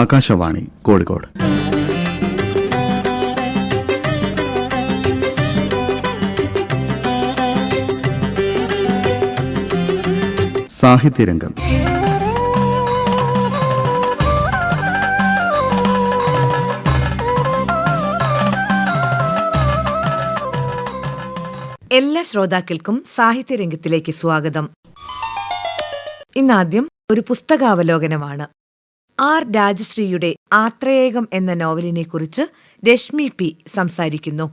ആകാശവാണി കോഴിക്കോട്. സാഹിത്യരംഗം. എല്ലാ ശ്രോതാക്കൾക്കും സാഹിത്യരംഗത്തിലേക്ക് സ്വാഗതം. ഇന്നാദ്യം ഒരു പുസ്തകാവലോകനമാണ്. ആർ രാജശ്രീയുടെ ആത്രയേകം എന്ന നോവലിനെ കുറിച്ച് രശ്മി പി സംസാരിക്കുന്നു.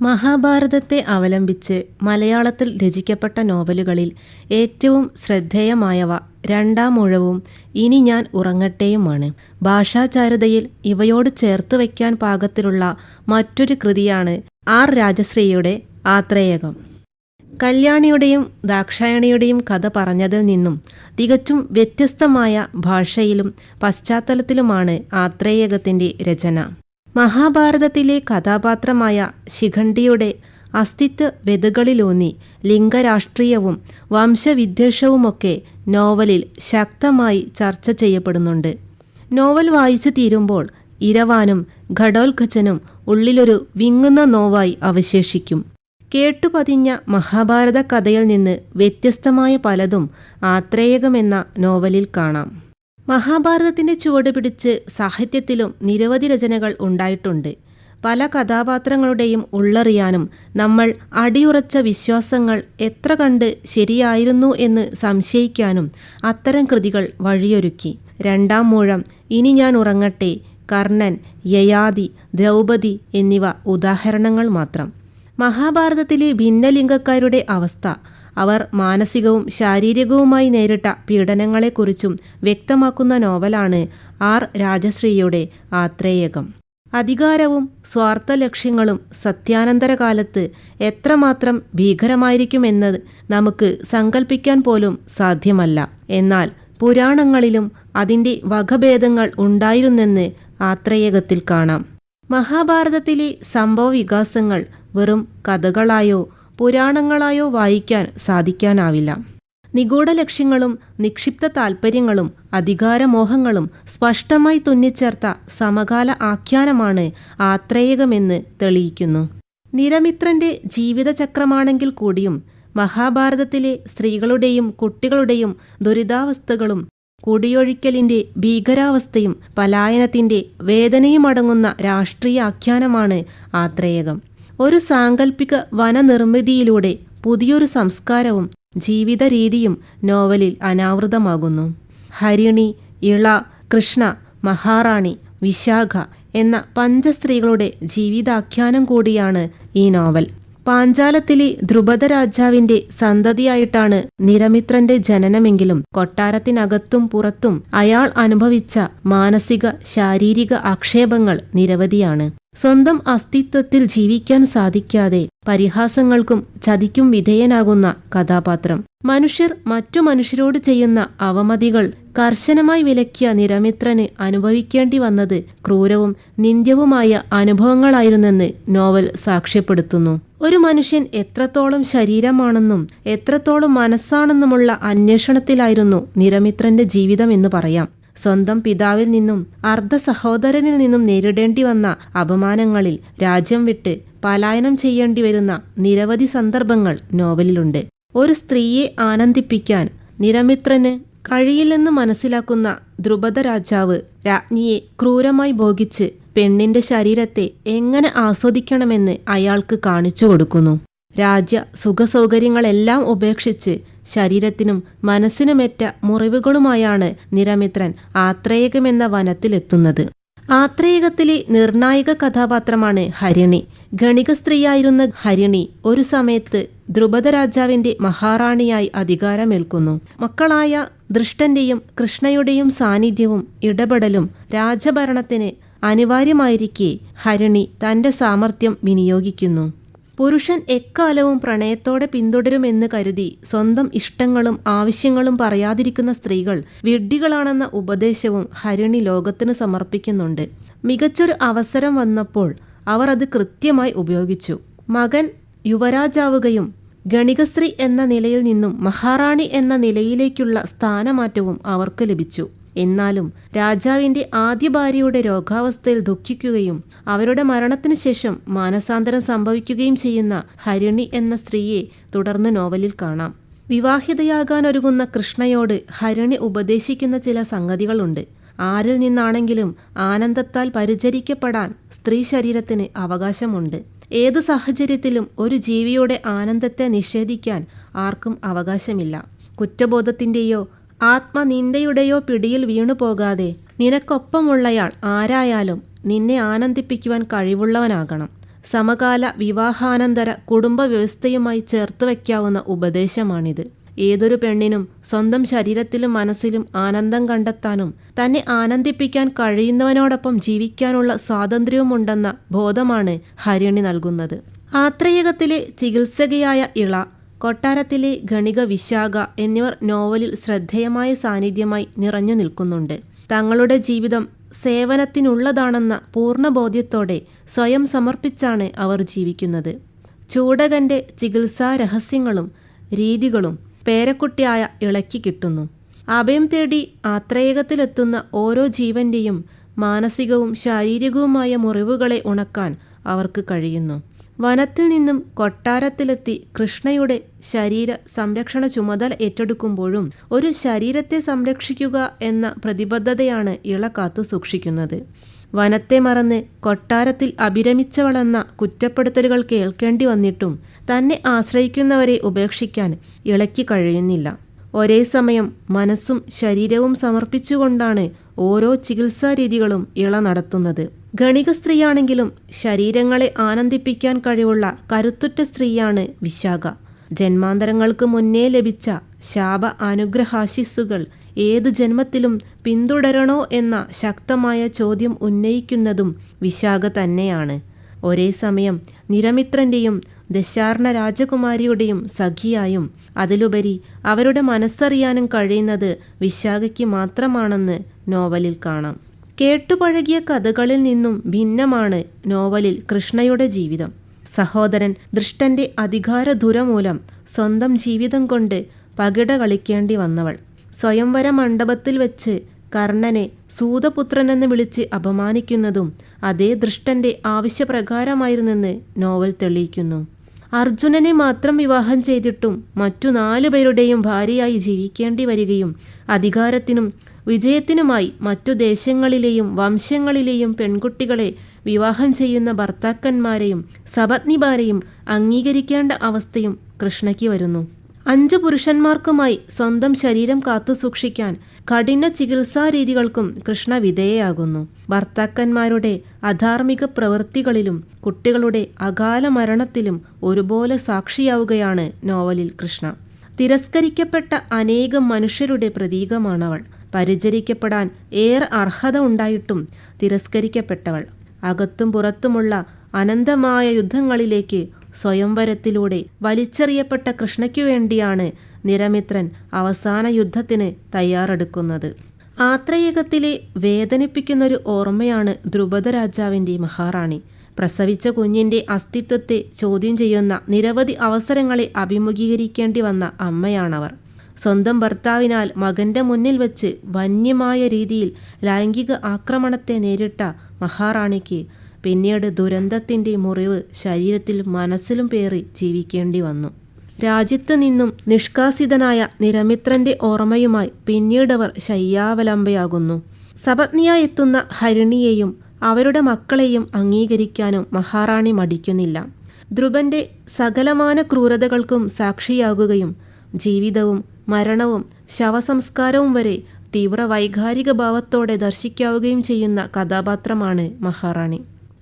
മഹാഭാരതത്തെ അവലംബിച്ച് മലയാളത്തിൽ രചിക്കപ്പെട്ട നോവലുകളിൽ ഏറ്റവും ശ്രദ്ധേയമായവ രണ്ടാം മുഴവും ഇനി ഞാൻ ഉറങ്ങട്ടെയുമാണ്. ഭാഷാചാരുതയിൽ ഇവയോട് ചേർത്ത് വയ്ക്കാൻ പാകത്തിലുള്ള മറ്റൊരു കൃതിയാണ് ആർ രാജശ്രീയുടെ ആത്രേയകം. കല്യാണിയുടെയും ദാക്ഷായണിയുടെയും കഥ പറഞ്ഞതിൽ നിന്നും തികച്ചും വ്യത്യസ്തമായ ഭാഷയിലും പശ്ചാത്തലത്തിലുമാണ് ആത്രേയകത്തിന്റെ രചന. മഹാഭാരതത്തിലെ കഥാപാത്രമായ ശിഖണ്ഡിയുടെ അസ്തിത്വ വെതുകളിലൂന്നി ലിംഗരാഷ്ട്രീയവും വംശവിദ്വേഷവുമൊക്കെ നോവലിൽ ശക്തമായി ചർച്ച ചെയ്യപ്പെടുന്നുണ്ട്. നോവൽ വായിച്ചു തീരുമ്പോൾ ഇരവാനും ഘടോത്കചനും ഉള്ളിലൊരു വിങ്ങുന്ന നോവായി അവശേഷിക്കും. കേട്ടുപതിഞ്ഞ മഹാഭാരത കഥയിൽ നിന്ന് വ്യത്യസ്തമായ പലതും ആത്രേയകമെന്ന നോവലിൽ കാണാം. മഹാഭാരതത്തിന്റെ ചുവട് പിടിച്ച് സാഹിത്യത്തിലും നിരവധി രചനകൾ ഉണ്ടായിട്ടുണ്ട്. പല കഥാപാത്രങ്ങളുടെയും ഉള്ളറിയാനും നമ്മൾ അടിയുറച്ച വിശ്വാസങ്ങൾ എത്ര കണ്ട് ശരിയായിരുന്നു എന്ന് സംശയിക്കാനും അത്തരം കൃതികൾ വഴിയൊരുക്കി. രണ്ടാം മൂഴം ഇനി ഞാൻ ഉറങ്ങട്ടെ കർണൻ യയാതി ദ്രൗപതി എന്നിവ ഉദാഹരണങ്ങൾ മാത്രം. മഹാഭാരതത്തിലെ ഭിന്നലിംഗക്കാരുടെ അവസ്ഥ. അവർ മാനസികവും ശാരീരികവുമായി നേരിട്ട പീഡനങ്ങളെക്കുറിച്ചും വ്യക്തമാക്കുന്ന നോവലാണ് ആർ. രാജശ്രീയുടെ ആത്രേയകം. അധികാരവും സ്വാർത്ഥ ലക്ഷ്യങ്ങളും സത്യാനന്തര കാലത്ത് എത്രമാത്രം ഭീകരമായിരിക്കുമെന്നത് നമുക്ക് സങ്കല്പിക്കാൻ പോലും സാധ്യമല്ല. എന്നാൽ പുരാണങ്ങളിലും അതിന്റെ വകഭേദങ്ങൾ ഉണ്ടായിരുന്നെന്ന് ആത്രേയകത്തിൽ കാണാം. മഹാഭാരതത്തിലെ സംഭവ വികാസങ്ങൾ വെറും കഥകളായോ പുരാണങ്ങളായോ വായിക്കാൻ സാധിക്കാനാവില്ല. നിഗൂഢ ലക്ഷ്യങ്ങളും നിക്ഷിപ്ത താൽപ്പര്യങ്ങളും അധികാരമോഹങ്ങളും സ്പഷ്ടമായി തുന്നിച്ചേർത്ത സമകാല ആഖ്യാനമാണ് ആത്രേയകമെന്ന് തെളിയിക്കുന്നു. നിരമിത്രന്റെ ജീവിതചക്രമാണെങ്കിൽ കൂടിയും മഹാഭാരതത്തിലെ സ്ത്രീകളുടെയും കുട്ടികളുടെയും ദുരിതാവസ്ഥകളും കുടിയൊഴിക്കലിന്റെ ഭീകരാവസ്ഥയും പലായനത്തിന്റെ വേദനയും അടങ്ങുന്ന രാഷ്ട്രീയ ആഖ്യാനമാണ് ആത്രേയകം. ഒരു സാങ്കല്പിക വനനിർമ്മിതിയിലൂടെ പുതിയൊരു സംസ്കാരവും ജീവിത രീതിയും നോവലിൽ അനാവൃതമാകുന്നു. ഹരിണി ഇള കൃഷ്ണ മഹാറാണി വിശാഖ എന്ന പഞ്ചസ്ത്രീകളുടെ ജീവിതാഖ്യാനം കൂടിയാണ് ഈ നോവൽ. പാഞ്ചാലത്തിലെ ധ്രുപദ രാജാവിന്റെ സന്തതിയായിട്ടാണ് നിരമിത്രന്റെ ജനനമെങ്കിലും കൊട്ടാരത്തിനകത്തും പുറത്തും അയാൾ അനുഭവിച്ച മാനസിക ശാരീരിക ആക്ഷേപങ്ങൾ നിരവധിയാണ്. സ്വന്തം അസ്തിത്വത്തിൽ ജീവിക്കാൻ സാധിക്കാതെ പരിഹാസങ്ങൾക്കും ചതിക്കും വിധേയനാകുന്ന കഥാപാത്രം. മനുഷ്യർ മറ്റു മനുഷ്യരോട് ചെയ്യുന്ന അവമതികൾ കർശനമായി വിലക്കിയ നിരമിത്രന് അനുഭവിക്കേണ്ടി വന്നത് ക്രൂരവും നിന്ദ്യവുമായ അനുഭവങ്ങളായിരുന്നെന്ന് നോവൽ സാക്ഷ്യപ്പെടുത്തുന്നു. ഒരു മനുഷ്യൻ എത്രത്തോളം ശരീരമാണെന്നും എത്രത്തോളം മനസ്സാണെന്നുമുള്ള അന്വേഷണത്തിലായിരുന്നു നിരമിത്രന്റെ ജീവിതം എന്ന് പറയാം. സ്വന്തം പിതാവിൽ നിന്നും അർദ്ധ സഹോദരനിൽ നിന്നും നേരിടേണ്ടി വന്ന അപമാനങ്ങളിൽ രാജ്യം വിട്ട് പലായനം ചെയ്യേണ്ടി വരുന്ന നിരവധി സന്ദർഭങ്ങൾ നോവലിലുണ്ട്. ഒരു സ്ത്രീയെ ആനന്ദിപ്പിക്കാൻ നിരമിത്രന് കഴിയില്ലെന്ന് മനസ്സിലാക്കുന്ന ദ്രുപദ രാജാവ് രാജ്ഞിയെ ക്രൂരമായി ഭോഗിച്ച് പെണ്ണിന്റെ ശരീരത്തെ എങ്ങനെ ആസ്വദിക്കണമെന്ന് അയാൾക്ക് കാണിച്ചു കൊടുക്കുന്നു. രാജ്യ സുഖസൗകര്യങ്ങളെല്ലാം ഉപേക്ഷിച്ച് ശരീരത്തിനും മനസ്സിനുമേറ്റ മുറിവുകളുമായാണ് നിരമിത്രൻ ആത്രേയകമെന്ന വനത്തിലെത്തുന്നത്. ആത്രേയകത്തിലെ നിർണായക കഥാപാത്രമാണ് ഹരിണി. ഗണിക സ്ത്രീയായിരുന്ന ഹരിണി ഒരു സമയത്ത് ദ്രുപദ രാജാവിന്റെ മഹാറാണിയായി അധികാരമേൽക്കുന്നു. മക്കളായ ദൃഷ്ടന്റെയും കൃഷ്ണയുടെയും സാന്നിധ്യവും ഇടപെടലും രാജഭരണത്തിന് അനിവാര്യമായിരിക്കെ ഹരിണി തന്റെ സാമർഥ്യം വിനിയോഗിക്കുന്നു. പുരുഷൻ എക്കാലവും പ്രണയത്തോടെ പിന്തുടരുമെന്ന് കരുതി സ്വന്തം ഇഷ്ടങ്ങളും ആവശ്യങ്ങളും പറയാതിരിക്കുന്ന സ്ത്രീകൾ വിഡ്ഢികളാണെന്ന ഉപദേശവും ഹരിണി ലോകത്തിന് സമർപ്പിക്കുന്നുണ്ട്. മികച്ചൊരു അവസരം വന്നപ്പോൾ അവർ അത് കൃത്യമായി ഉപയോഗിച്ചു. മകൻ യുവരാജാവുകയും ഗണികസ്ത്രീ എന്ന നിലയിൽ നിന്നും മഹാറാണി എന്ന നിലയിലേക്കുള്ള സ്ഥാനമാറ്റവും അവർക്ക് ലഭിച്ചു. എന്നാലും രാജാവിന്റെ ആദ്യ ഭാര്യയുടെ രോഗാവസ്ഥയിൽ ദുഃഖിക്കുകയും അവരുടെ മരണത്തിനു ശേഷം മാനസാന്തരം സംഭവിക്കുകയും ചെയ്യുന്ന ഹരിണി എന്ന സ്ത്രീയെ തുടർന്ന് നോവലിൽ കാണാം. വിവാഹിതയാകാനൊരുങ്ങുന്ന കൃഷ്ണയോട് ഹരിണി ഉപദേശിക്കുന്ന ചില സംഗതികളുണ്ട്. ആരിൽ നിന്നാണെങ്കിലും ആനന്ദത്താൽ പരിചരിക്കപ്പെടാൻ സ്ത്രീ ശരീരത്തിന് അവകാശമുണ്ട്. ഏത് സാഹചര്യത്തിലും ഒരു ജീവിയുടെ ആനന്ദത്തെ നിഷേധിക്കാൻ ആർക്കും അവകാശമില്ല. കുറ്റബോധത്തിന്റെയോ ആത്മനിന്ദയുടെയോ പിടിയിൽ വീണു പോകാതെ നിനക്കൊപ്പമുള്ളയാൾ ആരായാലും നിന്നെ ആനന്ദിപ്പിക്കുവാൻ കഴിവുള്ളവനാകണം. സമകാല വിവാഹാനന്തര കുടുംബ വ്യവസ്ഥയുമായി ചേർത്ത് വയ്ക്കാവുന്ന ഉപദേശമാണിത്. ഏതൊരു പെണ്ണിനും സ്വന്തം ശരീരത്തിലും മനസ്സിലും ആനന്ദം കണ്ടെത്താനും തന്നെ ആനന്ദിപ്പിക്കാൻ കഴിയുന്നവനോടൊപ്പം ജീവിക്കാനുള്ള സ്വാതന്ത്ര്യവുമുണ്ടെന്ന ബോധമാണ് ഹരിണി നൽകുന്നത്. ആത്രേയകത്തിലെ ചികിത്സകയായ ഇള കൊട്ടാരത്തിലെ ഗണിക വിശാഖ എന്നിവർ നോവലിൽ ശ്രദ്ധേയമായ സാന്നിധ്യമായി നിറഞ്ഞു നിൽക്കുന്നുണ്ട്. തങ്ങളുടെ ജീവിതം സേവനത്തിനുള്ളതാണെന്ന പൂർണബോധ്യത്തോടെ സ്വയം സമർപ്പിച്ചാണ് അവർ ജീവിക്കുന്നത്. ചൂടകന്റെ ചികിത്സാ രഹസ്യങ്ങളും രീതികളും പേരക്കുട്ടിയായ ഇളക്കി കിട്ടുന്നു. അഭയം തേടി ആത്രേയകത്തിലെത്തുന്ന ഓരോ ജീവന്റെയും മാനസികവും ശാരീരികവുമായ മുറിവുകളെ ഉണക്കാൻ അവർക്ക് കഴിയുന്നു. വനത്തിൽ നിന്നും കൊട്ടാരത്തിലെത്തി കൃഷ്ണയുടെ ശരീര സംരക്ഷണ ചുമതല ഏറ്റെടുക്കുമ്പോഴും ഒരു ശരീരത്തെ സംരക്ഷിക്കുക എന്ന പ്രതിബദ്ധതയാണ് ഇള കാത്തു സൂക്ഷിക്കുന്നത്. വനത്തെ മറന്ന് കൊട്ടാരത്തിൽ അഭിരമിച്ചവളെന്ന കുറ്റപ്പെടുത്തലുകൾ കേൾക്കേണ്ടി വന്നിട്ടും തന്നെ ആശ്രയിക്കുന്നവരെ ഉപേക്ഷിക്കാൻ ഇളയ്ക്ക് കഴിയുന്നില്ല. ഒരേ സമയം മനസ്സും ശരീരവും സമർപ്പിച്ചുകൊണ്ടാണ് ഓരോ ചികിത്സാ രീതികളും ഇള നടത്തുന്നത്. ഗണിക സ്ത്രീയാണെങ്കിലും ശരീരങ്ങളെ ആനന്ദിപ്പിക്കാൻ കഴിവുള്ള കരുത്തുറ്റ സ്ത്രീയാണ് വിശാഖ. ജന്മാന്തരങ്ങൾക്ക് മുന്നേ ലഭിച്ച ശാപ അനുഗ്രഹാശിസ്സുകൾ ഏത് ജന്മത്തിലും പിന്തുടരണോ എന്ന ശക്തമായ ചോദ്യം ഉന്നയിക്കുന്നതും വിശാഖ തന്നെയാണ്. ഒരേ സമയം നിരമിത്രന്റെയും ദശാർണ രാജകുമാരിയുടെയും സഖിയായും അതിലുപരി അവരുടെ മനസ്സറിയാനും കഴിയുന്നത് വിശാഖയ്ക്ക് മാത്രമാണെന്ന് നോവലിൽ കാണാം. കേട്ടുപഴകിയ കഥകളിൽ നിന്നും ഭിന്നമാണ് നോവലിൽ കൃഷ്ണയുടെ ജീവിതം. സഹോദരൻ ദൃഷ്ടന്റെ അധികാരധുര മൂലം സ്വന്തം ജീവിതം കൊണ്ട് പകിട കളിക്കേണ്ടി വന്നവൾ. സ്വയംവര മണ്ഡപത്തിൽ വെച്ച് കർണനെ സൂതപുത്രനെന്ന് വിളിച്ച് അപമാനിക്കുന്നതും അതേ ദൃഷ്ടന്റെ ആവശ്യപ്രകാരമായിരുന്നെന്ന് നോവൽ തെളിയിക്കുന്നു. അർജുനനെ മാത്രം വിവാഹം ചെയ്തിട്ടും മറ്റു നാലു പേരുടെയും ഭാര്യയായി ജീവിക്കേണ്ടി വരികയും അധികാരത്തിനും വിജയത്തിനുമായി മറ്റു ദേശങ്ങളിലെയും വംശങ്ങളിലെയും പെൺകുട്ടികളെ വിവാഹം ചെയ്യുന്ന ഭർത്താക്കന്മാരെയും സപത്നിമാരെയും അംഗീകരിക്കേണ്ട അവസ്ഥയും കൃഷ്ണയ്ക്ക് വരുന്നു. അഞ്ചു പുരുഷന്മാർക്കുമായി സ്വന്തം ശരീരം കാത്തുസൂക്ഷിക്കാൻ കഠിന ചികിത്സാ രീതികൾക്കും കൃഷ്ണ വിധേയയാകുന്നു. ഭർത്താക്കന്മാരുടെ അധാർമിക പ്രവൃത്തികളിലും കുട്ടികളുടെ അകാല മരണത്തിലും ഒരുപോലെ സാക്ഷിയാവുകയാണ് നോവലിൽ കൃഷ്ണ. തിരസ്കരിക്കപ്പെട്ട അനേകം മനുഷ്യരുടെ പ്രതീകമാണവൾ. പരിചരിക്കപ്പെടാൻ ഏറെ അർഹത ഉണ്ടായിട്ടും തിരസ്കരിക്കപ്പെട്ടവൾ. അകത്തും പുറത്തുമുള്ള അനന്തമായ യുദ്ധങ്ങളിലേക്ക് സ്വയംവരത്തിലൂടെ വലിച്ചെറിയപ്പെട്ട കൃഷ്ണയ്ക്കു വേണ്ടിയാണ് നിരമിത്രൻ അവസാന യുദ്ധത്തിന് തയ്യാറെടുക്കുന്നത്. ആത്രേയകത്തിലെ വേദനിപ്പിക്കുന്നൊരു ഓർമ്മയാണ് ധ്രുപദ രാജാവിന്റെ മഹാറാണി. പ്രസവിച്ച കുഞ്ഞിന്റെ അസ്തിത്വത്തെ ചോദ്യം ചെയ്യുന്ന നിരവധി അവസരങ്ങളെ അഭിമുഖീകരിക്കേണ്ടി വന്ന അമ്മയാണവർ. സ്വന്തം ഭർത്താവിനാൽ മകന്റെ മുന്നിൽ വച്ച് വന്യമായ രീതിയിൽ ലൈംഗിക ആക്രമണത്തെ നേരിട്ട മഹാറാണിക്ക് പിന്നീട് ദുരന്തത്തിന്റെ മുറിവ് ശരീരത്തിൽ മനസ്സിലും പേറി ജീവിക്കേണ്ടി വന്നു. രാജ്യത്ത് നിന്നും നിഷ്കാസിതനായ നിരമിത്രന്റെ ഓർമ്മയുമായി പിന്നീടവർ ശയ്യാവലംബയാകുന്നു. സപത്നിയ എത്തുന്ന ഹരിണിയെയും അവരുടെ മക്കളെയും അംഗീകരിക്കാനും മഹാറാണി മടിക്കുന്നില്ല. ധ്രുവന്റെ സകലമാന ക്രൂരതകൾക്കും സാക്ഷിയാകുകയും ജീവിതവും മരണവും ശവസംസ്കാരവും വരെ തീവ്ര വൈകാരിക ഭാവത്തോടെ ദർശിക്കാവുകയും ചെയ്യുന്ന കഥാപാത്രമാണ് മഹാറാണി.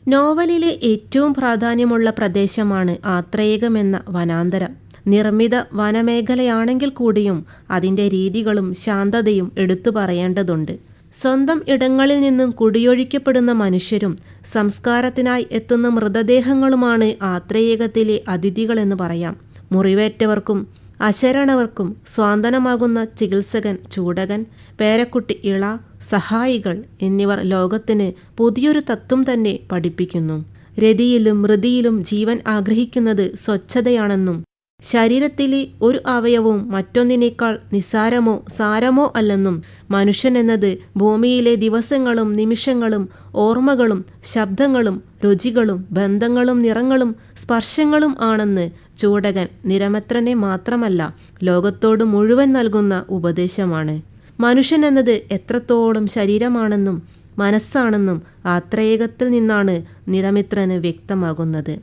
നോവലിലെ ഏറ്റവും പ്രാധാന്യമുള്ള പ്രദേശമാണ് ആത്രേയകമെന്ന വനാന്തരം. നിർമ്മിത വനമേഖലയാണെങ്കിൽ കൂടിയും അതിന്റെ രീതികളും ശാന്തതയും എടുത്തു പറയേണ്ടതുണ്ട്. സ്വന്തം ഇടങ്ങളിൽ നിന്നും കുടിയൊഴിക്കപ്പെടുന്ന മനുഷ്യരും സംസ്കാരത്തിനായി എത്തുന്ന മൃതദേഹങ്ങളുമാണ് ആത്രേയകത്തിലെ അതിഥികളെന്ന് പറയാം. മുറിവേറ്റവർക്കും അശരണവർക്കും സ്വാന്തനമാകുന്ന ചികിത്സകൻ ചൂടകൻ പേരക്കുട്ടി ഇള സഹായികൾ എന്നിവർ ലോകത്തിന് പുതിയൊരു തത്വം തന്നെ പഠിപ്പിക്കുന്നു. രതിയിലും മൃതിയിലും ജീവൻ ആഗ്രഹിക്കുന്നത് സ്വച്ഛതയാണെന്നും ശരീരത്തിലെ ഒരു അവയവവും മറ്റൊന്നിനേക്കാൾ നിസ്സാരമോ സാരമോ അല്ലെന്നും മനുഷ്യൻ എന്നത് ഭൂമിയിലെ ദിവസങ്ങളും നിമിഷങ്ങളും ഓർമ്മകളും ശബ്ദങ്ങളും രുചികളും ബന്ധങ്ങളും നിറങ്ങളും സ്പർശങ്ങളും ആണെന്ന് ചൂടകൻ നിരമത്രനെ മാത്രമല്ല ലോകത്തോട് മുഴുവൻ നൽകുന്ന ഉപദേശമാണ്. മനുഷ്യൻ എന്നത് എത്രത്തോളം ശരീരമാണെന്നും മനസ്സാണെന്നും ആത്രേയകത്തിൽ നിന്നാണ് നിരമിത്രന് വ്യക്തമാകുന്നത്.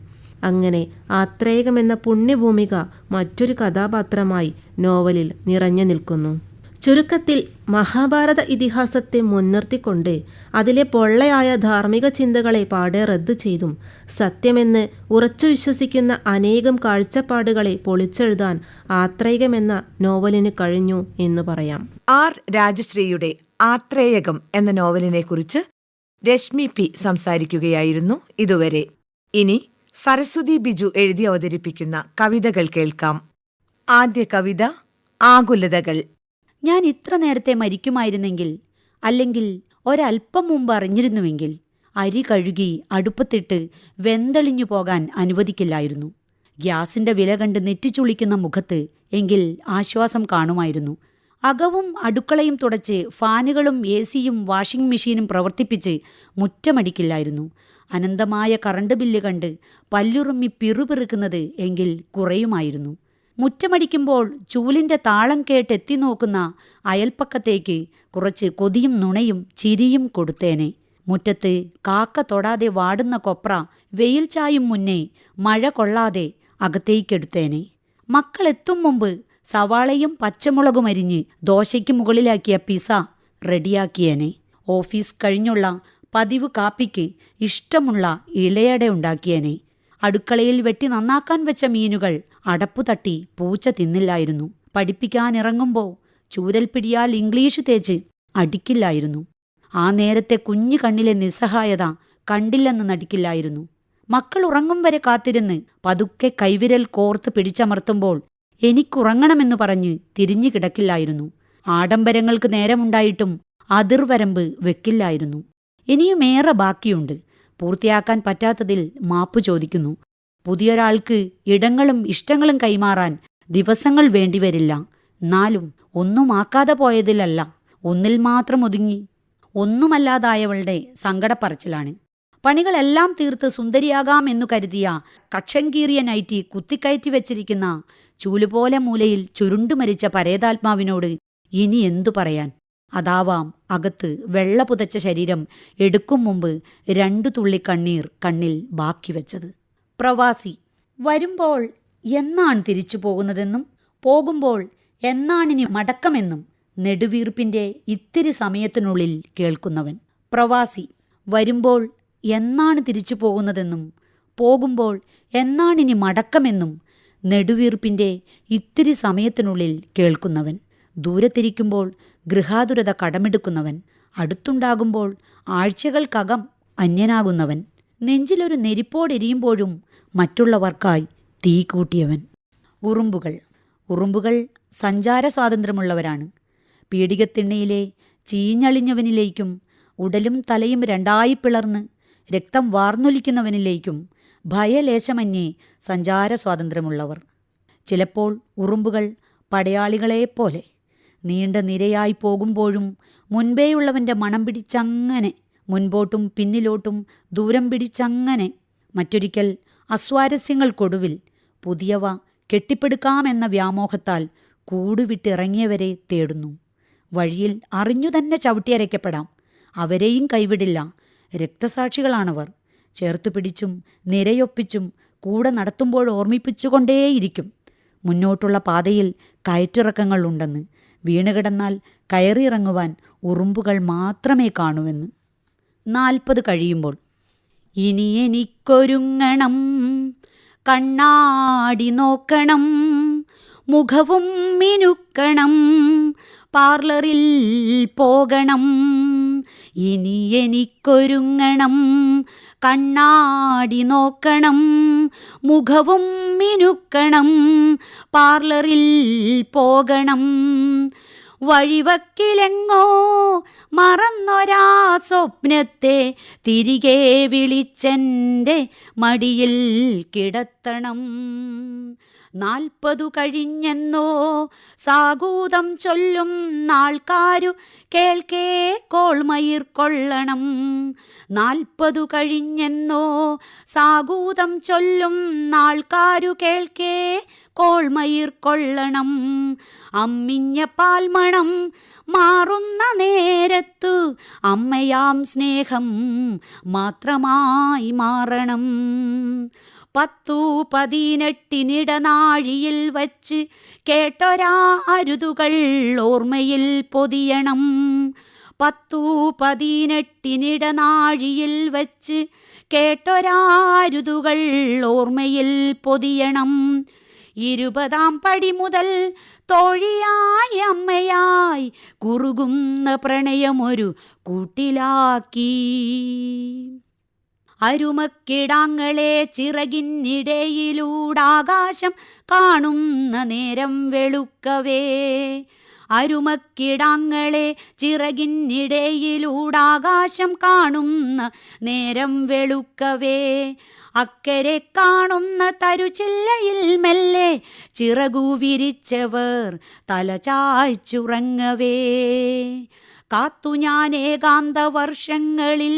അങ്ങനെ ആത്രേയകമെന്ന പുണ്യഭൂമിക മറ്റൊരു കഥാപാത്രമായി നോവലിൽ നിറഞ്ഞു നിൽക്കുന്നു. ചുരുക്കത്തിൽ മഹാഭാരത ഇതിഹാസത്തെ മുൻനിർത്തിക്കൊണ്ട് അതിലെ പൊള്ളയായ ധാർമ്മിക ചിന്തകളെ പാടെ റദ്ദ് ചെയ്തും സത്യമെന്ന് ഉറച്ചു വിശ്വസിക്കുന്ന അനേകം കാഴ്ചപ്പാടുകളെ പൊളിച്ചെഴുതാൻ ആത്രേയകമെന്ന നോവലിന് കഴിഞ്ഞു എന്ന് പറയാം. ആർ രാജശ്രീയുടെ ആത്രേയകം എന്ന നോവലിനെക്കുറിച്ച് രശ്മി പി സംസാരിക്കുകയായിരുന്നു ഇതുവരെ. ഇനി സരസ്വതി ബിജു എഴുതി അവതരിപ്പിക്കുന്ന കവിതകൾ കേൾക്കാം. ആദ്യ കവിത ആകുലതകൾ. ഞാൻ ഇത്ര നേരത്തെ മരിക്കുമായിരുന്നെങ്കിൽ അല്ലെങ്കിൽ ഒരല്പം മുമ്പ് അറിഞ്ഞിരുന്നുവെങ്കിൽ അരി കഴുകി അടുപ്പത്തിട്ട് വെന്തളിഞ്ഞു പോകാൻ അനുവദിക്കില്ലായിരുന്നു. ഗ്യാസിന്റെ വില കണ്ട് നെറ്റിച്ചുളിക്കുന്ന മുഖത്ത് എങ്കിൽ ആശ്വാസം കാണുമായിരുന്നു. അകവും അടുക്കളയും തുടച്ച് ഫാനുകളും എ സിയും വാഷിംഗ് മെഷീനും പ്രവർത്തിപ്പിച്ച് മുറ്റമടിക്കില്ലായിരുന്നു. അനന്തമായ കറണ്ട് ബില്ല് കണ്ട് പല്ലുറുമ്മി പിറുപിറുക്കുന്നത് എങ്കിൽ കുറയുമായിരുന്നു. മുറ്റമടിക്കുമ്പോൾ ചൂലിന്റെ താളം കേട്ടെത്തി നോക്കുന്ന അയൽപ്പക്കത്തേക്ക് കുറച്ച് കൊതിയും നുണയും ചിരിയും കൊടുത്തേനെ. മുറ്റത്ത് കാക്ക തൊടാതെ വാടുന്ന കൊപ്ര വെയിൽ ചായും മുന്നേ മഴ കൊള്ളാതെ അകത്തേക്കെടുത്തേനെ. മക്കളെത്തും മുമ്പ് സവാളയും പച്ചമുളകും അരിഞ്ഞ് ദോശയ്ക്ക് മുകളിലാക്കിയ പിസ റെഡിയാക്കിയേനെ. ഓഫീസ് കഴിഞ്ഞുള്ള പതിവ് കാപ്പിക്ക് ഇഷ്ടമുള്ള ഇലയട ഉണ്ടാക്കിയേനെ. അടുക്കളയിൽ വെട്ടി നന്നാക്കാൻ വെച്ച മീനുകൾ അടപ്പു തട്ടി പൂച്ച തിന്നില്ലായിരുന്നു. പഠിപ്പിക്കാനിറങ്ങുമ്പോൾ ചൂരൽപ്പിടിയാൽ ഇംഗ്ലീഷ് തേച്ച് അടിക്കില്ലായിരുന്നു. ആ നേരത്തെ കുഞ്ഞു കണ്ണിലെ നിസ്സഹായത കണ്ടില്ലെന്ന് നടിക്കില്ലായിരുന്നു. മക്കൾ ഉറങ്ങും വരെ കാത്തിരുന്ന് പതുക്കെ കൈവിരൽ കോർത്ത് പിടിച്ചമർത്തുമ്പോൾ എനിക്കുറങ്ങണമെന്ന് പറഞ്ഞ് തിരിഞ്ഞു കിടക്കില്ലായിരുന്നു. ആഡംബരങ്ങൾക്ക് നേരമുണ്ടായിട്ടും അതിർവരമ്പ് വെക്കില്ലായിരുന്നു. ഇനിയുമേറെ ബാക്കിയുണ്ട്. പൂർത്തിയാക്കാൻ പറ്റാത്തതിൽ മാപ്പു ചോദിക്കുന്നു. പുതിയൊരാൾക്ക് ഇടങ്ങളും ഇഷ്ടങ്ങളും കൈമാറാൻ ദിവസങ്ങൾ വേണ്ടിവരില്ല. എന്നാലും ഒന്നുമാക്കാതെ പോയതിലല്ല. ഒന്നിൽ മാത്രം ഒതുങ്ങി ഒന്നുമല്ലാതായവളുടെ സങ്കടപ്പറച്ചിലാണ്. പണികളെല്ലാം തീർത്ത് സുന്ദരിയാകാം എന്നു കരുതിയ കക്ഷങ്കീറിയ നൈറ്റി കുത്തിക്കയറ്റി വെച്ചിരിക്കുന്ന ചൂലുപോലെ മൂലയിൽ ചുരുണ്ടുമരിച്ച പരേതാത്മാവിനോട് ഇനി എന്തു പറയാൻ? അതാവാം അകത്ത് വെള്ള പുതച്ച ശരീരം എടുക്കും മുമ്പ് രണ്ടു തുള്ളി കണ്ണീർ കണ്ണിൽ ബാക്കി വെച്ചത്. പ്രവാസി. വരുമ്പോൾ എന്നാണ് തിരിച്ചു പോകുന്നതെന്നും പോകുമ്പോൾ എന്നാണിനി മടക്കമെന്നും നെടുവീർപ്പിന്റെ ഇത്തിരി സമയത്തിനുള്ളിൽ കേൾക്കുന്നവൻ. പ്രവാസി വരുമ്പോൾ എന്നാണ് തിരിച്ചു പോകുന്നതെന്നും പോകുമ്പോൾ എന്നാണിനി മടക്കമെന്നും നെടുവീർപ്പിന്റെ ഇത്തിരി സമയത്തിനുള്ളിൽ കേൾക്കുന്നവൻ. ദൂരത്തിരിക്കുമ്പോൾ ഗൃഹാതുരത കടമെടുക്കുന്നവൻ. അടുത്തുണ്ടാകുമ്പോൾ ആഴ്ചകൾക്കകം അന്യനാകുന്നവൻ. നെഞ്ചിലൊരു നെരിപ്പോടെരിയുമ്പോഴും മറ്റുള്ളവർക്കായി തീ കൂട്ടിയവൻ. ഉറുമ്പുകൾ. ഉറുമ്പുകൾ സഞ്ചാര സ്വാതന്ത്ര്യമുള്ളവരാണ് പീഡികത്തിണ്ണയിലെ ചീഞ്ഞളിഞ്ഞവനിലേക്കും ഉടലും തലയും രണ്ടായി പിളർന്ന് രക്തം വാർന്നൊലിക്കുന്നവനിലേക്കും ഭയലേശമന്യേ സഞ്ചാര സ്വാതന്ത്ര്യമുള്ളവർ ചിലപ്പോൾ ഉറുമ്പുകൾ പടയാളികളെപ്പോലെ നീണ്ട നിരയായി പോകുമ്പോഴും മുൻപേയുള്ളവന്റെ മണം പിടിച്ചങ്ങനെ മുൻപോട്ടും പിന്നിലോട്ടും ദൂരം പിടിച്ചങ്ങനെ മറ്റൊരിക്കൽ അസ്വാരസ്യങ്ങൾക്കൊടുവിൽ പുതിയവ കെട്ടിപ്പടുക്കാമെന്ന വ്യാമോഹത്താൽ കൂടുവിട്ടിറങ്ങിയവരെ തേടുന്നു. വഴിയിൽ അറിഞ്ഞു തന്നെ ചവിട്ടിയരയ്ക്കപ്പെടാം അവരെയും കൈവിടില്ല. രക്തസാക്ഷികളാണവർ. ചേർത്തു പിടിച്ചും നിരയൊപ്പിച്ചും കൂടെ നടത്തുമ്പോൾ ഓർമ്മിപ്പിച്ചുകൊണ്ടേയിരിക്കും. മുന്നോട്ടുള്ള പാതയിൽ കയറ്റിറക്കങ്ങളുണ്ടെന്ന്. വീണുകിടന്നാൽ കയറിയിറങ്ങുവാൻ ഉറുമ്പുകൾ മാത്രമേ കാണുവെന്ന് നാൽപ്പത് കഴിയുമ്പോൾ. ഇനി എനിക്കൊരുങ്ങണം. കണ്ണാടി നോക്കണം. മുഖവും മിനുക്കണം. പാർലറിൽ പോകണം. ഇനി എനിക്കൊരുങ്ങണം. കണ്ണാടി നോക്കണം. മുഖവും മിനുക്കണം. പാർലറിൽ പോകണം. വഴിവക്കിലെങ്ങോ മറന്നൊരാ സ്വപ്നത്തെ തിരികെ വിളിച്ചെന്റെ മടിയിൽ കിടത്തണം. നാൽപ്പതു കഴിഞ്ഞെന്നോ സാഗൂതം ചൊല്ലും നാൾക്കാരു കേൾക്കേ കോൾമയിർ കൊള്ളണം. നാൽപ്പതു കഴിഞ്ഞെന്നോ സാഗൂതം ചൊല്ലും നാൾക്കാരു കേൾക്കേ കോൾമയിർ കൊള്ളണം. അമ്മിഞ്ഞ പാൽമണം മാറുന്ന നേരത്തു അമ്മയാം സ്നേഹം മാത്രമായി മാറണം. പത്തു പതിനെട്ടിനിടനാഴിയിൽ വച്ച് കേട്ടൊരാ അരുതുകൾ ഓർമ്മയിൽ പൊതിയണം. പത്തു പതിനെട്ടിനിടനാഴിയിൽ വച്ച് കേട്ടൊരാരുതുകൾ ഓർമ്മയിൽ പൊതിയണം. ഇരുപതാം പടി മുതൽ തോഴിയായി അമ്മയായി കുറുകുന്ന പ്രണയമൊരു കൂട്ടിലാക്കി. അരുമക്കിടാങ്ങളെ ചിറകിനിടയിലൂടാകാശം കാണുന്ന നേരം വെളുക്കവേ. അരുമക്കിടാങ്ങളെ ചിറകിനിടയിലൂടാകാശം കാണുന്ന നേരം വെളുക്കവേ. അക്കരെ കാണുന്ന തരുചില്ലയിൽ മെല്ലെ ചിറകു വിരിച്ചവർ തലചായ്ച്ചുറങ്ങവേ കാത്തു ഞാൻ ഏകാന്ത വർഷങ്ങളിൽ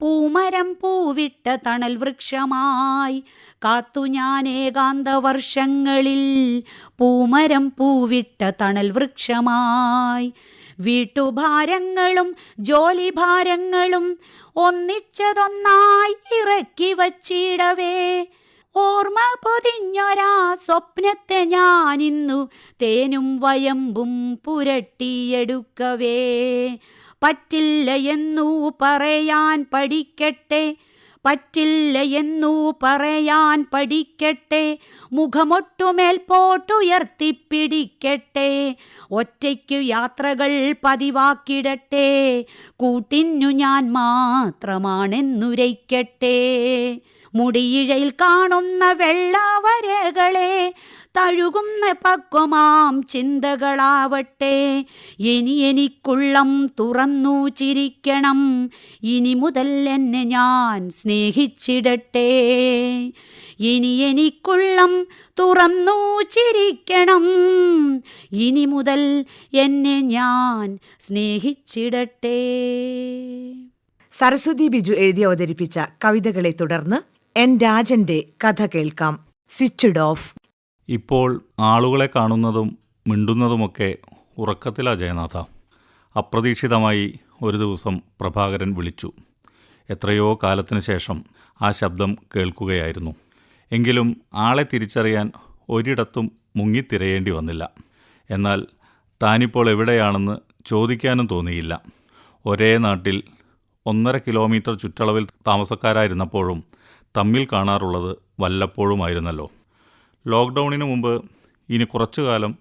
പൂമരം പൂവിട്ട തണൽ വൃക്ഷമായി. കാത്തു ഞാൻ ഏകാന്ത വർഷങ്ങളിൽ പൂമരം പൂവിട്ട തണൽ വൃക്ഷമായി. വീട്ടുഭാരങ്ങളും ജോലിഭാരങ്ങളും ഒന്നിച്ചതൊന്നായി ഇറക്കി വച്ചിടവേ. ഓർമ്മ പൊതിഞ്ഞൊരാ സ്വപ്നത്തെ ഞാനിന്നു തേനും വയമ്പും പുരട്ടിയെടുക്കവേ. പറ്റില്ല എന്നു പറയാൻ പഠിക്കട്ടെ പറ്റില്ല എന്നു പറയാൻ പഠിക്കട്ടെ. മുഖമൊട്ടുമേൽപോട്ടുയർത്തിപ്പിടിക്കട്ടെ ഒറ്റയ്ക്കു യാത്രകൾ പതിവാക്കിടട്ടെ. കൂട്ടിന്നു ഞാൻ മാത്രമാണെന്നുരയ്ക്കട്ടെ. മുടിയിഴയിൽ കാണുന്ന വെള്ളവരകളെ തഴുകുന്ന പക്വമാം ചിന്തകളാവട്ടെ. ഇനി എനിക്കുള്ളം തുറന്നു ചിരിക്കണം. ഇനി മുതൽ എന്നെ ഞാൻ സ്നേഹിച്ചിടട്ടെ. ഇനി എനിക്കുള്ളം തുറന്നു ചിരിക്കണം. ഇനി മുതൽ എന്നെ ഞാൻ സ്നേഹിച്ചിടട്ടെ. സരസ്വതി ബിജു എഴുതി അവതരിപ്പിച്ച കവിതകളെ തുടർന്ന് എൻ രാജന്റെ കഥ കേൾക്കാം. Switched off. ഇപ്പോൾ ആളുകളെ കാണുന്നതും മിണ്ടുന്നതുമൊക്കെ ഉറക്കത്തിലാ ജയനാഥ. അപ്രതീക്ഷിതമായി ഒരു ദിവസം പ്രഭാകരൻ വിളിച്ചു. എത്രയോ കാലത്തിനു ശേഷം ആ ശബ്ദം കേൾക്കുകയായിരുന്നു. എങ്കിലും ആളെ തിരിച്ചറിയാൻ ഒരിടത്തും മുങ്ങിത്തിരയേണ്ടി വന്നില്ല. എന്നാൽ താനിപ്പോൾ എവിടെയാണെന്ന് ചോദിക്കാനും തോന്നിയില്ല. ഒരേ നാട്ടിൽ ഒന്നര കിലോമീറ്റർ ചുറ്റളവിൽ താമസക്കാരായിരുന്നപ്പോഴും തമ്മിൽ കാണാറുള്ളത് വല്ലപ്പോഴുമായിരുന്നല്ലോ. ലോക്ക്ഡൗണിന് മുമ്പ് ഇനി കുറച്ചു കാലം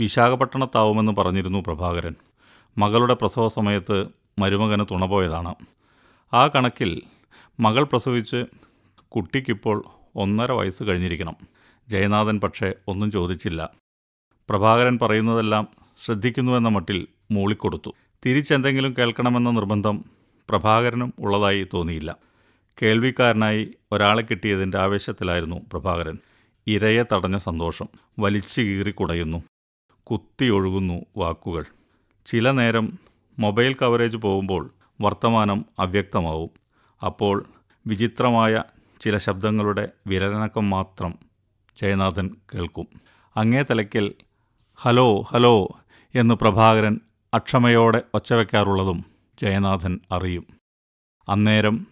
വിശാഖപട്ടണത്താവുമെന്ന് പറഞ്ഞിരുന്നു പ്രഭാകരൻ. മകളുടെ പ്രസവ സമയത്ത് മരുമകന് തുണപോയതാണ് ആ കണക്കിൽ മകൾ പ്രസവിച്ച് കുട്ടിക്കിപ്പോൾ ഒന്നര വയസ്സ് കഴിഞ്ഞിരിക്കണം. ജയനാഥൻ പക്ഷേ ഒന്നും ചോദിച്ചില്ല. പ്രഭാകരൻ പറയുന്നതെല്ലാം ശ്രദ്ധിക്കുന്നുവെന്ന മട്ടിൽ മൂളിക്കൊടുത്തു. തിരിച്ചെന്തെങ്കിലും കേൾക്കണമെന്ന നിർബന്ധം പ്രഭാകരനും ഉള്ളതായി തോന്നിയില്ല. കേൾവിക്കാരനായി ഒരാളെ കിട്ടിയതിന്റെ ആവേശത്തിലായിരുന്നു പ്രഭാകരൻ. ഇരയെ തടഞ്ഞ സന്തോഷം. വലിച്ചു കീറി കുടയുന്നു. കുത്തിയൊഴുകുന്നു വാക്കുകൾ. ചില നേരം മൊബൈൽ കവറേജ് പോകുമ്പോൾ വർത്തമാനം അവ്യക്തമാവും. അപ്പോൾ വിചിത്രമായ ചില ശബ്ദങ്ങളുടെ വിരലനക്കം മാത്രം ജയനാഥൻ കേൾക്കും. അങ്ങേ തലയ്ക്കൽ ഹലോ ഹലോ എന്ന് പ്രഭാകരൻ അക്ഷമയോടെ ഒച്ചവെക്കാറുള്ളതും ജയനാഥൻ അറിയും. അന്നേരം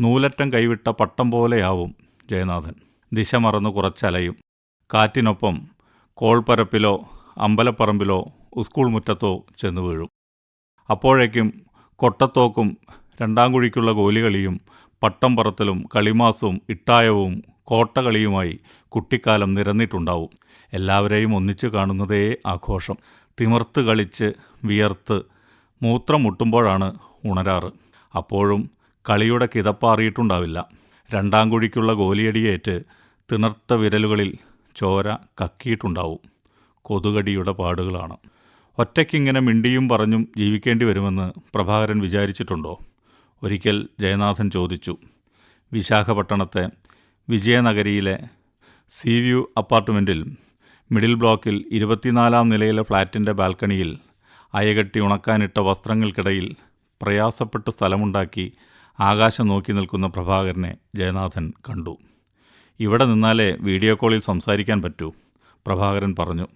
നൂലറ്റം കൈവിട്ട പട്ടം പോലെയാവും ജയനാഥൻ. ദിശ മറന്നു കുറച്ചലയും. കാറ്റിനൊപ്പം കോൾപ്പരപ്പിലോ അമ്പലപ്പറമ്പിലോ സ്കൂൾ മുറ്റത്തോ ചെന്നു വീഴും. അപ്പോഴേക്കും കൊട്ടത്തോക്കും രണ്ടാം കുഴിക്കുള്ള ഗോലികളിയും പട്ടം പറത്തലും കളിമാസവും ഇട്ടായവും കോട്ടകളിയുമായി കുട്ടിക്കാലം നിരന്നിട്ടുണ്ടാവും. എല്ലാവരെയും ഒന്നിച്ചു കാണുന്നതേ ആഘോഷം. തിമിർത്ത് കളിച്ച് വിയർത്ത് മൂത്രം മുട്ടുമ്പോഴാണ് ഉണരാറ്. അപ്പോഴും കളിയുടെ കിതപ്പാറിയിട്ടുണ്ടാവില്ല രണ്ടാം കുഴിക്കുള്ള ഗോലിയടിയേറ്റ് തിണർത്ത വിരലുകളിൽ ചോര കക്കിയിട്ടുണ്ടാവും. കൊതുകടിയുടെ പാടുകളാണ്. ഒറ്റയ്ക്കിങ്ങനെ മിണ്ടിയും പറഞ്ഞും ജീവിക്കേണ്ടി വരുമെന്ന് പ്രഭാകരൻ വിചാരിച്ചിട്ടുണ്ടോ? ഒരിക്കൽ ജയനാഥൻ ചോദിച്ചു. വിശാഖപട്ടണത്തെ വിജയനഗരിയിലെ സീ വ്യൂ അപ്പാർട്ട്മെന്റിൽ മിഡിൽ ബ്ലോക്കിൽ ഇരുപത്തിനാലാം നിലയിലെ ഫ്ലാറ്റിന്റെ ബാൽക്കണിയിൽ അയകെട്ടി ഉണക്കാനിട്ട വസ്ത്രങ്ങൾക്കിടയിൽ പ്രയാസപ്പെട്ട് സ്ഥലമുണ്ടാക്കി ആകാശം നോക്കി നിൽക്കുന്ന പ്രഭാകരനെ ജയനാഥൻ കണ്ടു. ഇവിടെ നിന്നാലേ വീഡിയോ കോളിൽ സംസാരിക്കാൻ പറ്റൂ പ്രഭാകരൻ പറഞ്ഞു.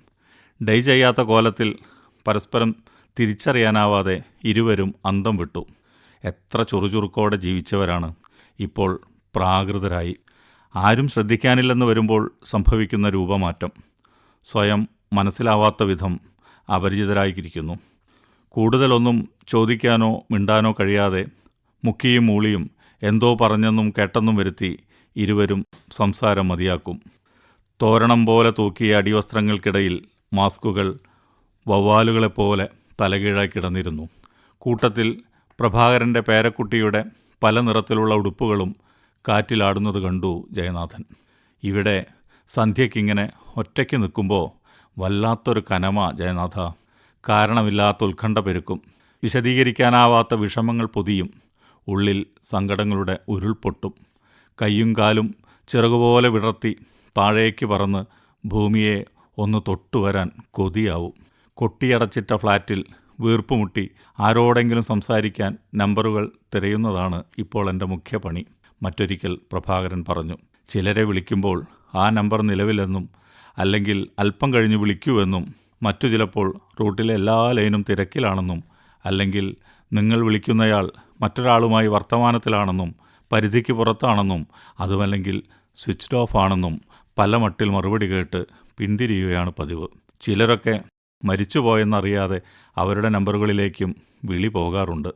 ഡൈ ചെയ്യാത്ത കോലത്തിൽ പരസ്പരം തിരിച്ചറിയാനാവാതെ ഇരുവരും അന്തം വിട്ടു. എത്ര ചുറുചുറുക്കോടെ ജീവിച്ചവരാണ് ഇപ്പോൾ പ്രാകൃതരായി. ആരും ശ്രദ്ധിക്കാനില്ലെന്ന് വരുമ്പോൾ സംഭവിക്കുന്ന രൂപമാറ്റം. സ്വയം മനസ്സിലാവാത്ത വിധം അപരിചിതരായിരിക്കുന്നു. കൂടുതലൊന്നും ചോദിക്കാനോ മിണ്ടാനോ കഴിയാതെ മുക്കിയും മൂളിയും എന്തോ പറഞ്ഞെന്നും കേട്ടെന്നും വരുത്തി ഇരുവരും സംസാരം മതിയാക്കും. തോരണം പോലെ തൂക്കിയ അടിവസ്ത്രങ്ങൾക്കിടയിൽ മാസ്കുകൾ വവ്വാലുകളെപ്പോലെ തലകീഴായി കിടന്നിരുന്നു. കൂട്ടത്തിൽ പ്രഭാകരന്റെ പേരക്കുട്ടിയുടെ പല നിറത്തിലുള്ള ഉടുപ്പുകളും കാറ്റിലാടുന്നത് കണ്ടു ജയനാഥൻ. ഇവിടെ സന്ധ്യയ്ക്കിങ്ങനെ ഒറ്റയ്ക്ക് നിൽക്കുമ്പോൾ വല്ലാത്തൊരു കനമ ജയനാഥ. കാരണമില്ലാത്ത ഉത്കണ്ഠ പെരുക്കും. വിശദീകരിക്കാനാവാത്ത വിഷമങ്ങൾ പൊതിയും. ഉള്ളിൽ സങ്കടങ്ങളുടെ ഉരുൾപൊട്ടും. കയ്യും കാലും ചിറകുപോലെ വിടർത്തി താഴേക്ക് പറന്ന് ഭൂമിയെ ഒന്ന് തൊട്ടുവരാൻ കൊതിയാവും. കൊട്ടിയടച്ചിട്ട ഫ്ലാറ്റിൽ വീർപ്പുമുട്ടി ആരോടെങ്കിലും സംസാരിക്കാൻ നമ്പറുകൾ തിരയുന്നതാണ് ഇപ്പോൾ എന്റെ മുഖ്യ പണി മറ്റൊരിക്കൽ പ്രഭാകരൻ പറഞ്ഞു. ചിലരെ വിളിക്കുമ്പോൾ ആ നമ്പർ നിലവിലെന്നും അല്ലെങ്കിൽ അല്പം കഴിഞ്ഞ് വിളിക്കൂവെന്നും മറ്റു ചിലപ്പോൾ റൂട്ടിലെ എല്ലാ ലൈനും തിരക്കിലാണെന്നും അല്ലെങ്കിൽ നിങ്ങൾ വിളിക്കുന്നയാൾ മറ്റൊരാളുമായി വർത്തമാനത്തിലാണെന്നും പരിധിക്ക് പുറത്താണെന്നും അതുമല്ലെങ്കിൽ സ്വിച്ച്ഡ് ഓഫ് ആണെന്നും പല മട്ടിൽ മറുപടി കേട്ട് പിന്തിരിയുകയാണ് പതിവ്. ചിലരൊക്കെ മരിച്ചുപോയെന്നറിയാതെ അവരുടെ നമ്പറുകളിലേക്കും വിളി പോകാറുണ്ട്.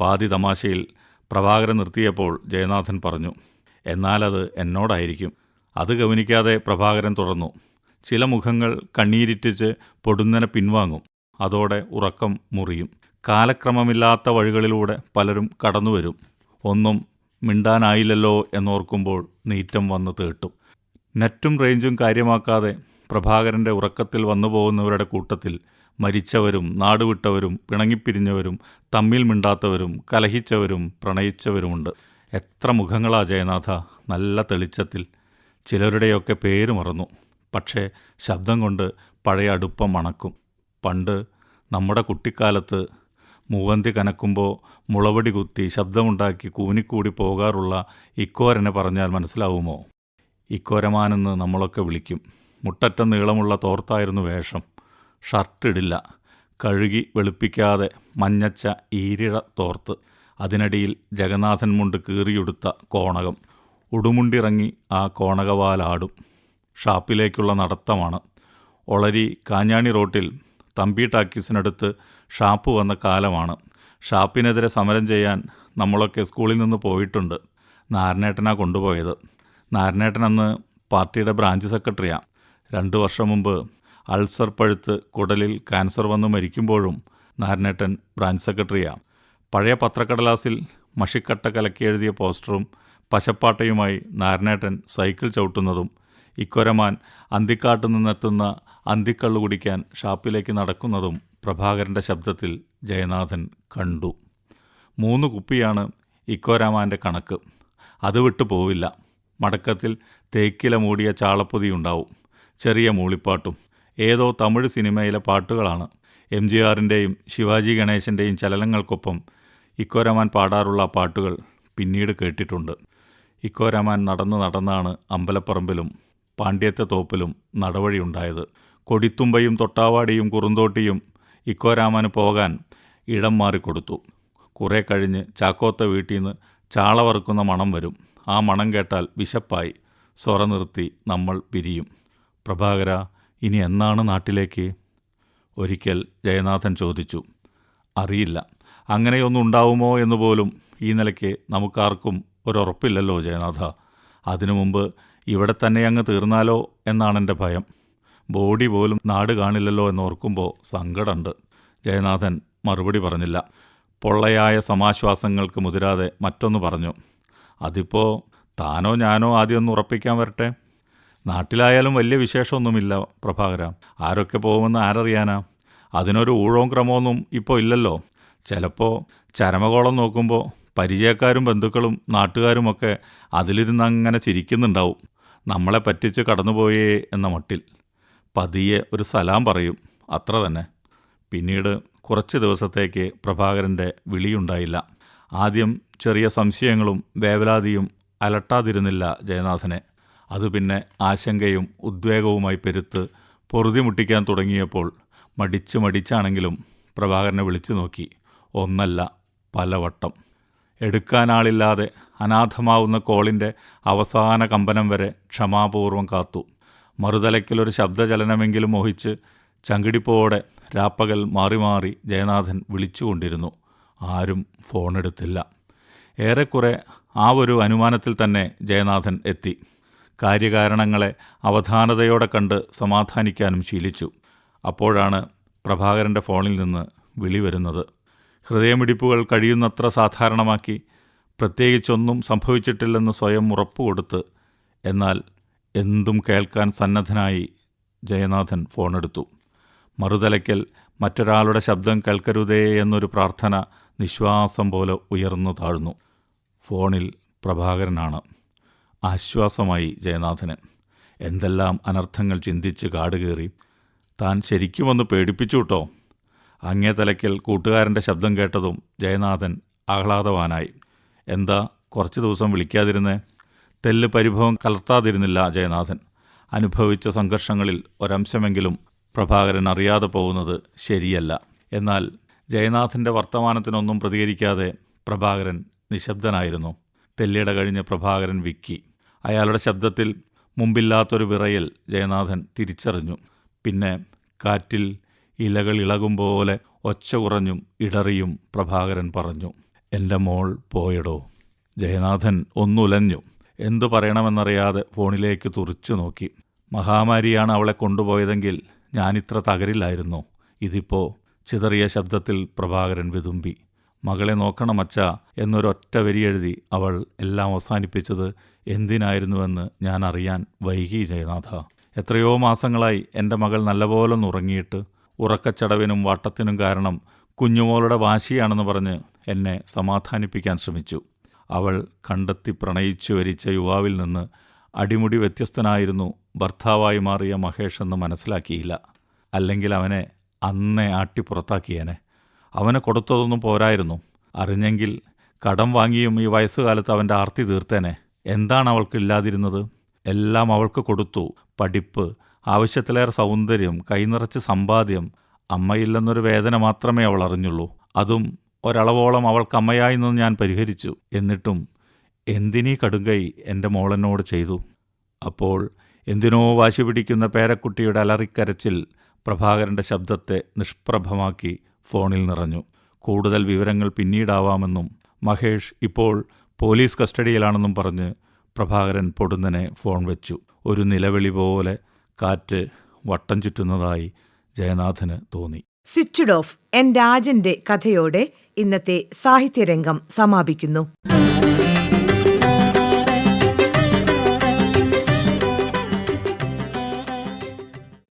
പാതി തമാശയിൽ പ്രഭാകരൻ നിർത്തിയപ്പോൾ ജയനാഥൻ പറഞ്ഞു എന്നാലത് എന്നോടായിരിക്കും. അത് ഗവനിക്കാതെ പ്രഭാകരൻ തുടർന്നു ചില മുഖങ്ങൾ കണ്ണീരിറ്റിച്ച് പൊടുന്നനെ പിൻവാങ്ങും. അതോടെ ഉറക്കം മുറിയും. കാലക്രമമില്ലാത്ത വഴികളിലൂടെ പലരും കടന്നുവരും. ഒന്നും മിണ്ടാനായില്ലല്ലോ എന്നോർക്കുമ്പോൾ നീറ്റം വന്ന് തേട്ടും. നെറ്റും റേഞ്ചും കാര്യമാക്കാതെ പ്രഭാകരന്റെ ഉറക്കത്തിൽ വന്നു പോകുന്നവരുടെ കൂട്ടത്തിൽ മരിച്ചവരും നാടുവിട്ടവരും പിണങ്ങിപ്പിരിഞ്ഞവരും തമ്മിൽ മിണ്ടാത്തവരും കലഹിച്ചവരും പ്രണയിച്ചവരുമുണ്ട്. എത്ര മുഖങ്ങളാ ജയനാഥ നല്ല തെളിച്ചത്തിൽ. ചിലരുടെയൊക്കെ പേര് മറന്നു. പക്ഷേ ശബ്ദം കൊണ്ട് പഴയ അടുപ്പം മണക്കും പണ്ട് നമ്മുടെ കുട്ടിക്കാലത്ത് മൂവന്തി കനക്കുമ്പോൾ മുളവടി കുത്തി ശബ്ദമുണ്ടാക്കി കൂനിക്കൂടി പോകാറുള്ള ഇക്കോരനെ പറഞ്ഞാൽ മനസ്സിലാവുമോ? ഇക്കോരമാനെന്ന് നമ്മളൊക്കെ വിളിക്കും. മുട്ടറ്റം നീളമുള്ള തോർത്തായിരുന്നു വേഷം. ഷർട്ടിടില്ല. കഴുകി വെളുപ്പിക്കാതെ മഞ്ഞച്ച ഈരിഴ തോർത്ത്. അതിനടിയിൽ ജഗന്നാഥൻ മുണ്ട് കീറിയുടുത്ത കോണകം. ഉടുമുണ്ടിറങ്ങി ആ കോണകവാലാടും. ഷാപ്പിലേക്കുള്ള നടത്തമാണ്. ഒളരി കാഞ്ഞാണി റോട്ടിൽ തമ്പി ടാക്കീസിനടുത്ത് ഷാപ്പ് വന്ന കാലമാണ്. ഷാപ്പിനെതിരെ സമരം ചെയ്യാൻ നമ്മളൊക്കെ സ്കൂളിൽ നിന്ന് പോയിട്ടുണ്ട്. നാരനേട്ടനാ കൊണ്ടുപോയത്. നാരനേട്ടൻ അന്ന് പാർട്ടിയുടെ ബ്രാഞ്ച് സെക്രട്ടറിയാണ് രണ്ട് വർഷം മുമ്പ് അൾസർ പഴുത്ത് കുടലിൽ ക്യാൻസർ വന്ന് മരിക്കുമ്പോഴും നാരനേട്ടൻ ബ്രാഞ്ച് സെക്രട്ടറിയാണ് പഴയ പത്രക്കടലാസിൽ മഷിക്കട്ട കലക്കി എഴുതിയ പോസ്റ്ററും പശപ്പാട്ടയുമായി നാരനേട്ടൻ സൈക്കിൾ ചവിട്ടുന്നതും ഇക്കൊരമാൻ അന്തിക്കാട്ടു നിന്നെത്തുന്ന അന്തിക്കള്ളു കുടിക്കാൻ ഷാപ്പിലേക്ക് നടക്കുന്നതും പ്രഭാകരന്റെ ശബ്ദത്തിൽ ജയനാഥൻ കണ്ടു. മൂന്ന് കുപ്പിയാണ് ഇക്കോരാമാന്റെ കണക്ക്. അത് വിട്ടു പോവില്ല. മടക്കത്തിൽ തേക്കില മൂടിയ ചാളപ്പൊതിയുണ്ടാവും ചെറിയ മൂളിപ്പാട്ടും. ഏതോ തമിഴ് സിനിമയിലെ പാട്ടുകളാണ്. എം ജി ആറിന്റെയും ശിവാജി ഗണേശന്റെയും ചലനങ്ങൾക്കൊപ്പം ഇക്കോരമാൻ പാടാറുള്ള പാട്ടുകൾ പിന്നീട് കേട്ടിട്ടുണ്ട്. ഇക്കോരമാൻ നടന്ന് നടന്നാണ് അമ്പലപ്പറമ്പിലും പാണ്ഡ്യത്തെ തോപ്പിലും നടവഴിയുണ്ടായത്. കൊടിത്തുമ്പയും തൊട്ടാവാടിയും കുറുന്തോട്ടിയും ഇക്കോരാമാന് പോകാൻ ഇടം മാറിക്കൊടുത്തു. കുറേ കഴിഞ്ഞ് ചാക്കോത്ത വീട്ടിൽ നിന്ന് ചാള വറുക്കുന്ന മണം വരും. ആ മണം കേട്ടാൽ വിശപ്പായി. സ്വറ നിർത്തി നമ്മൾ പിരിയും. പ്രഭാകര ഇനി എന്നാണ് നാട്ടിലേക്ക്? ഒരിക്കൽ ജയനാഥൻ ചോദിച്ചു. അറിയില്ല. അങ്ങനെയൊന്നും ഉണ്ടാവുമോ എന്ന് പോലും ഈ നിലയ്ക്ക് നമുക്കാർക്കും ഒരുറപ്പില്ലല്ലോ ജയനാഥ. അതിനു മുമ്പ് ഇവിടെ തന്നെ അങ്ങ് തീർന്നാലോ എന്നാണെന്റെ ഭയം. ബോഡി പോലും നാട് കാണില്ലല്ലോ എന്നോർക്കുമ്പോൾ സങ്കടമുണ്ട്. ജയനാഥൻ മറുപടി പറഞ്ഞില്ല. പൊള്ളയായ സമാശ്വാസങ്ങൾക്ക് മുതിരാതെ മറ്റൊന്ന് പറഞ്ഞു. അതിപ്പോൾ താനോ ഞാനോ ആദ്യം ഒന്ന് ഉറപ്പിക്കാൻ വരട്ടെ? നാട്ടിലായാലും വലിയ വിശേഷമൊന്നുമില്ല പ്രഭാകര. ആരൊക്കെ പോകുമെന്ന് ആരറിയാനാ? അതിനൊരു ഊഴവും ക്രമമൊന്നും ഇപ്പോൾ ഇല്ലല്ലോ. ചിലപ്പോൾ ചരമകോളം നോക്കുമ്പോൾ പരിചയക്കാരും ബന്ധുക്കളും നാട്ടുകാരുമൊക്കെ അതിലിരുന്ന് അങ്ങനെ ചിരിക്കുന്നുണ്ടാവും. നമ്മളെ പറ്റിച്ച് കടന്നുപോയേ എന്ന മട്ടിൽ. പതിയെ ഒരു സലാം പറയും. അത്ര തന്നെ. പിന്നീട് കുറച്ച് ദിവസത്തേക്ക് പ്രഭാകരന്റെ വിളിയുണ്ടായില്ല. ആദ്യം ചെറിയ സംശയങ്ങളും വേവലാതിയും അലട്ടാതിരുന്നില്ല ജയനാഥനെ. അത് പിന്നെ ആശങ്കയും ഉദ്വേഗവുമായി പെരുത്ത് പൊറുതിമുട്ടിക്കാൻ തുടങ്ങിയപ്പോൾ മടിച്ച് മടിച്ചാണെങ്കിലും പ്രഭാകരനെ വിളിച്ചു നോക്കി. ഒന്നല്ല പലവട്ടം. എടുക്കാനാളില്ലാതെ അനാഥമാവുന്ന കോളിന്റെ അവസാന കമ്പനം വരെ ക്ഷമാപൂർവം കാത്തു. മറുതലയ്ക്കലൊരു ശബ്ദചലനമെങ്കിലും മോഹിച്ച് ചങ്കിടിപ്പോടെ രാപ്പകൽ മാറി മാറി ജയനാഥൻ വിളിച്ചുകൊണ്ടിരുന്നു. ആരും ഫോണെടുത്തില്ല. ഏറെക്കുറെ ആ ഒരു അനുമാനത്തിൽ തന്നെ ജയനാഥൻ എത്തി. കാര്യകാരണങ്ങളെ അവധാനതയോടെ കണ്ട് സമാധാനിക്കാനും ശീലിച്ചു. അപ്പോഴാണ് പ്രഭാകരന്റെ ഫോണിൽ നിന്ന് വിളി വരുന്നത്. ഹൃദയമിടിപ്പുകൾ കഴിയുന്നത്ര സാധാരണമാക്കി പ്രത്യേകിച്ചൊന്നും സംഭവിച്ചിട്ടില്ലെന്ന് സ്വയം ഉറപ്പുകൊടുത്ത് എന്നാൽ എന്തും കേൾക്കാൻ സന്നദ്ധനായി ജയനാഥൻ ഫോണെടുത്തു. മറുതലയ്ക്കൽ മറ്റൊരാളുടെ ശബ്ദം കേൾക്കരുതേ എന്നൊരു പ്രാർത്ഥന നിശ്വാസം പോലെ ഉയർന്നു താഴ്ന്നു. ഫോണിൽ പ്രഭാകരനാണ്. ആശ്വാസമായി ജയനാഥന്. എന്തെല്ലാം അനർത്ഥങ്ങൾ ചിന്തിച്ച് കാടുകയറി താൻ ശരിക്കുമൊന്ന് പേടിപ്പിച്ചു കേട്ടോ അങ്ങേ തലയ്ക്കൽ കൂട്ടുകാരന്റെ ശബ്ദം കേട്ടതും ജയനാഥൻ ആഹ്ലാദവാനായി. എന്താ കുറച്ച് ദിവസം വിളിക്കാതിരുന്നേ? തെല്ല് പരിഭവം കലർത്താതിരുന്നില്ല ജയനാഥൻ. അനുഭവിച്ച സംഘർഷങ്ങളിൽ ഒരംശമെങ്കിലും പ്രഭാകരൻ അറിയാതെ പോകുന്നത് ശരിയല്ല. എന്നാൽ ജയനാഥന്റെ വർത്തമാനത്തിനൊന്നും പ്രതികരിക്കാതെ പ്രഭാകരൻ നിശബ്ദനായിരുന്നു. തെല്ലിട കഴിഞ്ഞ് പ്രഭാകരൻ വിക്കി. അയാളുടെ ശബ്ദത്തിൽ മുമ്പില്ലാത്തൊരു വിറയൽ ജയനാഥൻ തിരിച്ചറിഞ്ഞു. പിന്നെ കാറ്റിൽ ഇലകൾ ഇളകും പോലെ ഒച്ച കുറഞ്ഞും ഇടറിയും പ്രഭാകരൻ പറഞ്ഞു എന്റെ മോൾ പോയടോ. ജയനാഥൻ ഒന്നുലഞ്ഞു. എന്തു പറയണമെന്നറിയാതെ ഫോണിലേക്ക് തുറച്ചു നോക്കി. മഹാമാരിയാണ് അവളെ കൊണ്ടുപോയതെങ്കിൽ ഞാനിത്ര തകരില്ലായിരുന്നു. ഇതിപ്പോ ചിതറിയ ശബ്ദത്തിൽ പ്രഭാകരൻ വിതുമ്പി മകളെ നോക്കണം അച്ഛ എന്നൊരൊറ്റ എഴുതി അവൾ എല്ലാം അവസാനിപ്പിച്ചത് എന്തിനായിരുന്നുവെന്ന് ഞാൻ അറിയാൻ വൈകി ജയനാഥ. എത്രയോ മാസങ്ങളായി എന്റെ മകൾ നല്ലപോലെ ഉറങ്ങിയിട്ട് ഉറക്കച്ചടവിനും വാട്ടത്തിനും കാരണം കുഞ്ഞുമോളുടെ വാശിയാണെന്ന് പറഞ്ഞ് എന്നെ സമാധാനിപ്പിക്കാൻ ശ്രമിച്ചു. അവൾ കണ്ടെത്തി പ്രണയിച്ചു വരിച്ച യുവാവിൽ നിന്ന് അടിമുടി വ്യത്യസ്തനായിരുന്നു ഭർത്താവായി മാറിയ മഹേഷ് എന്ന് മനസ്സിലാക്കിയില്ല. അല്ലെങ്കിൽ അവനെ അന്നേ ആട്ടി പുറത്താക്കിയേനെ. അവന് കൊടുത്തതൊന്നും പോരായിരുന്നു. അറിഞ്ഞെങ്കിൽ കടം വാങ്ങിയും ഈ വയസ്സുകാലത്ത് അവന്റെ ആർത്തി തീർത്തേനെ. എന്താണ് അവൾക്ക് ഇല്ലാതിരുന്നത്? എല്ലാം അവൾക്ക് കൊടുത്തു. പഠിപ്പ് ആവശ്യത്തിലേറെ സൗന്ദര്യം കൈനിറച്ച് സമ്പാദ്യം അമ്മയില്ലെന്നൊരു വേദന മാത്രമേ അവൾ അറിഞ്ഞുള്ളൂ. അതും ഒരളവോളം അവൾക്ക് അമ്മയായി നിന്ന് ഞാൻ പരിഹരിച്ചു. എന്നിട്ടും എന്തിനീ കടുങ്കൈ എന്റെ മോളനോട് ചെയ്തു? അപ്പോൾ എന്തിനോ വാശി പിടിക്കുന്ന പേരക്കുട്ടിയുടെ അലറിക്കരച്ചിൽ പ്രഭാകരന്റെ ശബ്ദത്തെ നിഷ്പ്രഭമാക്കി ഫോണിൽ നിറഞ്ഞു. കൂടുതൽ വിവരങ്ങൾ പിന്നീടാവാമെന്നും മഹേഷ് ഇപ്പോൾ പോലീസ് കസ്റ്റഡിയിലാണെന്നും പറഞ്ഞ് പ്രഭാകരൻ പൊടുന്നനെ ഫോൺ വെച്ചു. ഒരു നിലവിളി പോലെ കാറ്റ് വട്ടം ചുറ്റുന്നതായി ജയനാഥന് തോന്നി. സ്വിച്ച്ഡ് ഓഫ് എൻ രാജന്റെ കഥയോടെ ഇന്നത്തെ സാഹിത്യരംഗം സമാപിക്കുന്നു.